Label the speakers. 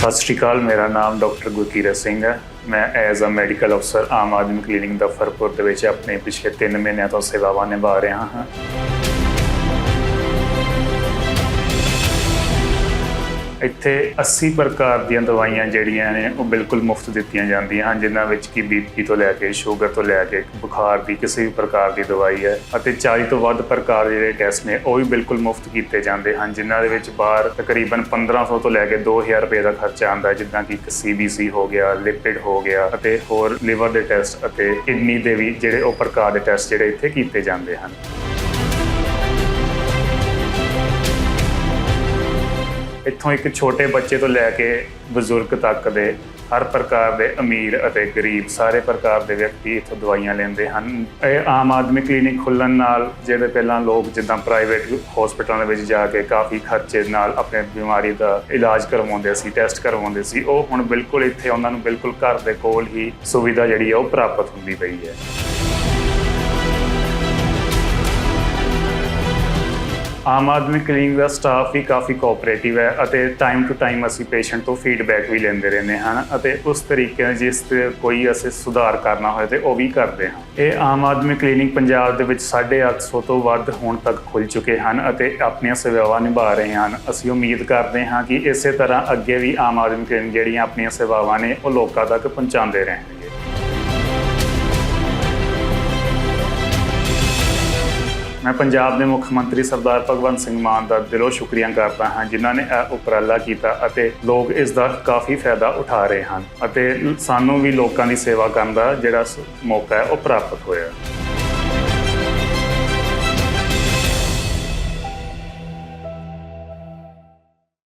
Speaker 1: ਸਤਿ ਸ਼੍ਰੀ ਅਕਾਲ, ਮੇਰਾ ਨਾਮ ਡਾਕਟਰ ਗੁਰਕੀਰਤ ਸਿੰਘ ਹੈ। ਮੈਂ ਐਜ਼ ਅ ਮੈਡੀਕਲ ਅਫਸਰ ਆਮ ਆਦਮੀ ਕਲੀਨਿਕ ਦਫਰਪੁਰ ਦੇ ਵਿੱਚ ਆਪਣੇ ਪਿਛਲੇ 3 ਮਹੀਨਿਆਂ ਤੋਂ ਸੇਵਾਵਾਂ ਨਿਭਾ ਰਿਹਾ ਹਾਂ। ਇੱਥੇ 80 ਪ੍ਰਕਾਰ ਦੀਆਂ ਦਵਾਈਆਂ ਜਿਹੜੀਆਂ ਨੇ, ਉਹ ਬਿਲਕੁਲ ਮੁਫਤ ਦਿੱਤੀਆਂ ਜਾਂਦੀਆਂ ਹਨ, ਜਿਨ੍ਹਾਂ ਵਿੱਚ ਕਿ ਬੀਪੀ ਤੋਂ ਲੈ ਕੇ ਸ਼ੂਗਰ ਤੋਂ ਲੈ ਕੇ ਬੁਖਾਰ ਦੀ ਕਿਸੇ ਵੀ ਪ੍ਰਕਾਰ ਦੀ ਦਵਾਈ ਹੈ ਅਤੇ 40 ਤੋਂ ਵੱਧ ਪ੍ਰਕਾਰ ਜਿਹੜੇ ਟੈਸਟ ਨੇ, ਉਹ ਵੀ ਬਿਲਕੁਲ ਮੁਫਤ ਕੀਤੇ ਜਾਂਦੇ ਹਨ, ਜਿਨ੍ਹਾਂ ਦੇ ਵਿੱਚ ਬਾਹਰ ਤਕਰੀਬਨ 1500 ਤੋਂ ਲੈ ਕੇ 2000 ਰੁਪਏ ਦਾ ਖਰਚਾ ਆਉਂਦਾ ਹੈ, ਜਿੱਦਾਂ ਕਿ ਇੱਕ ਸੀਬੀਸੀ ਹੋ ਗਿਆ ਲਿਪਿਡ ਹੋ ਗਿਆ ਅਤੇ ਹੋਰ ਲਿਵਰ ਦੇ ਟੈਸਟ ਅਤੇ ਕਿਡਨੀ ਦੇ ਵੀ ਜਿਹੜੇ ਉਹ ਪ੍ਰਕਾਰ ਦੇ ਟੈਸਟ ਜਿਹੜੇ ਇੱਥੇ ਕੀਤੇ ਜਾਂਦੇ ਹਨ। ਇੱਥੋਂ ਇੱਕ ਛੋਟੇ ਬੱਚੇ ਤੋਂ ਲੈ ਕੇ ਬਜ਼ੁਰਗ ਤੱਕ ਦੇ ਹਰ ਪ੍ਰਕਾਰ ਦੇ ਅਮੀਰ ਅਤੇ ਗਰੀਬ ਸਾਰੇ ਪ੍ਰਕਾਰ ਦੇ ਵਿਅਕਤੀ ਇੱਥੋਂ ਦਵਾਈਆਂ ਲੈਂਦੇ ਹਨ। ਇਹ ਆਮ ਆਦਮੀ ਕਲੀਨਿਕ ਖੁੱਲਣ ਨਾਲ ਜਿਹੜੇ ਪਹਿਲਾਂ ਲੋਕ ਜਿੱਦਾਂ ਪ੍ਰਾਈਵੇਟ ਹਸਪਤਾਲਾਂ ਦੇ ਵਿੱਚ ਜਾ ਕੇ ਕਾਫੀ ਖਰਚੇ ਨਾਲ ਆਪਣੇ ਬਿਮਾਰੀ ਦਾ ਇਲਾਜ ਕਰਵਾਉਂਦੇ ਸੀ, ਟੈਸਟ ਕਰਵਾਉਂਦੇ ਸੀ, ਉਹ ਹੁਣ ਬਿਲਕੁਲ ਇੱਥੇ ਉਹਨਾਂ ਨੂੰ ਬਿਲਕੁਲ ਘਰ ਦੇ ਕੋਲ ਹੀ ਸੁਵਿਧਾ ਜਿਹੜੀ ਹੈ ਉਹ ਪ੍ਰਾਪਤ ਹੁੰਦੀ ਪਈ ਹੈ। ਆਮ ਆਦਮੀ ਕਲੀਨਿਕ ਦਾ ਸਟਾਫ ਵੀ ਕਾਫੀ ਕੋਆਪਰੇਟਿਵ ਹੈ ਅਤੇ ਟਾਈਮ ਟੂ ਟਾਈਮ ਅਸੀਂ ਪੇਸ਼ੈਂਟ ਤੋਂ ਫੀਡਬੈਕ ਵੀ ਲੈਂਦੇ ਰਹਿੰਦੇ ਹਨ ਅਤੇ ਉਸ ਤਰੀਕੇ ਨਾਲ ਜਿਸ ਤੇ ਕੋਈ ਅਸੀਂ ਸੁਧਾਰ ਕਰਨਾ ਹੋਏ ਤੇ ਉਹ ਵੀ ਕਰਦੇ ਹਾਂ। ਇਹ ਆਮ ਆਦਮੀ ਕਲੀਨਿਕ ਪੰਜਾਬ ਦੇ ਵਿੱਚ 850 ਤੋਂ ਵੱਧ ਹੁਣ ਤੱਕ ਖੁੱਲ ਚੁੱਕੇ ਹਨ ਅਤੇ ਆਪਣੀਆਂ ਸੇਵਾਵਾਂ ਨਿਭਾ ਰਹੇ ਹਨ। ਅਸੀਂ ਉਮੀਦ ਕਰਦੇ ਹਾਂ ਕਿ ਇਸੇ ਤਰ੍ਹਾਂ ਅੱਗੇ ਵੀ ਆਮ ਆਦਮੀ ਕਲੀਨਿਕ ਜਿਹੜੀਆਂ ਆਪਣੀਆਂ ਸੇਵਾਵਾਂ ਨੇ ਉਹ ਲੋਕਾਂ ਤੱਕ ਪਹੁੰਚਾਉਂਦੇ ਰਹਿਣ। ਮੈਂ ਪੰਜਾਬ ਦੇ ਮੁੱਖ ਮੰਤਰੀ ਸਰਦਾਰ ਭਗਵੰਤ ਸਿੰਘ ਮਾਨ ਦਾ ਦਿਲੋਂ ਸ਼ੁਕਰੀਆ ਕਰਦਾ ਹਾਂ, ਜਿਨ੍ਹਾਂ ਨੇ ਇਹ ਉਪਰਾਲਾ ਕੀਤਾ ਅਤੇ ਲੋਕ ਇਸ ਦਾ ਕਾਫੀ ਫਾਇਦਾ ਉਠਾ ਰਹੇ ਹਨ ਅਤੇ ਸਾਨੂੰ ਵੀ ਲੋਕਾਂ ਦੀ ਸੇਵਾ ਕਰਨ ਦਾ ਜਿਹੜਾ ਸ- ਮੌਕਾ ਹੈ, ਉਹ ਪ੍ਰਾਪਤ ਹੋਇਆ।